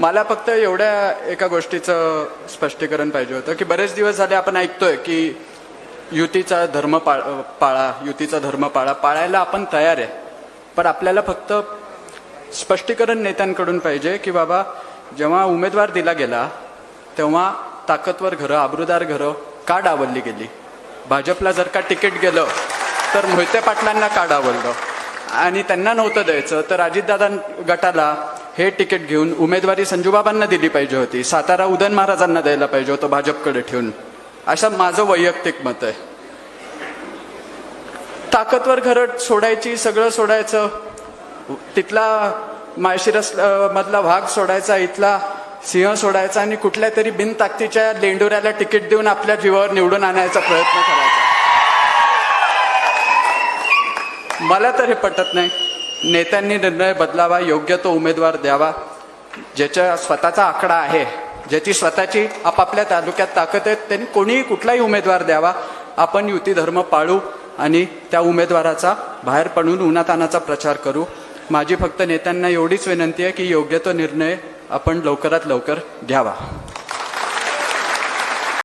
मला फक्त एवढ्या एका गोष्टीचं स्पष्टीकरण पाहिजे होतं की बरेच दिवस झाले आपण ऐकतोय की युतीचा धर्म पाळ पाळा युतीचा धर्म पाळा पाळायला आपण तयार आहे. पण आपल्याला फक्त स्पष्टीकरण नेत्यांकडून पाहिजे की बाबा जेव्हा उमेदवार दिला गेला तेव्हा ताकदवर घरं आबरूदार घरं का डावलली गेली? भाजपला जर का तिकीट गेलं तर मोहिते पाटलांना का डावललं? आणि त्यांना नव्हतं द्यायचं तर अजितदादा गटाला हे तिकीट घेऊन उमेदवारी संजूबाबांना दिली पाहिजे होती. सातारा उदयन महाराजांना द्यायला पाहिजे होतं भाजपकडे ठेवून. असं माझं वैयक्तिक मत आहे. ताकदवर घरट सोडायची सगळं सोडायचं तिथला माळशिरस मधला भाग सोडायचा इथला सिंह सोडायचा आणि कुठल्या तरी बिनताकतीच्या लेंडुऱ्याला तिकीट देऊन आपल्या जीवावर निवडून आणायचा प्रयत्न करायचा. मला तर हे पटत नाही. नेत्यांनी निर्णय बदलावा योग्य तो उमेदवार द्यावा ज्याच्या स्वतःचा आकडा आहे ज्याची स्वतःची आपापल्या तालुक्यात ताकद आहे त्यांनी कोणीही कुठलाही उमेदवार द्यावा. आपण युती धर्म पाळू आणि त्या उमेदवाराचा बाहेर पडून उन्हातानाचा प्रचार करू. माझी फक्त नेत्यांना एवढीच विनंती आहे की योग्य तो निर्णय आपण लवकरात लवकर घ्यावा.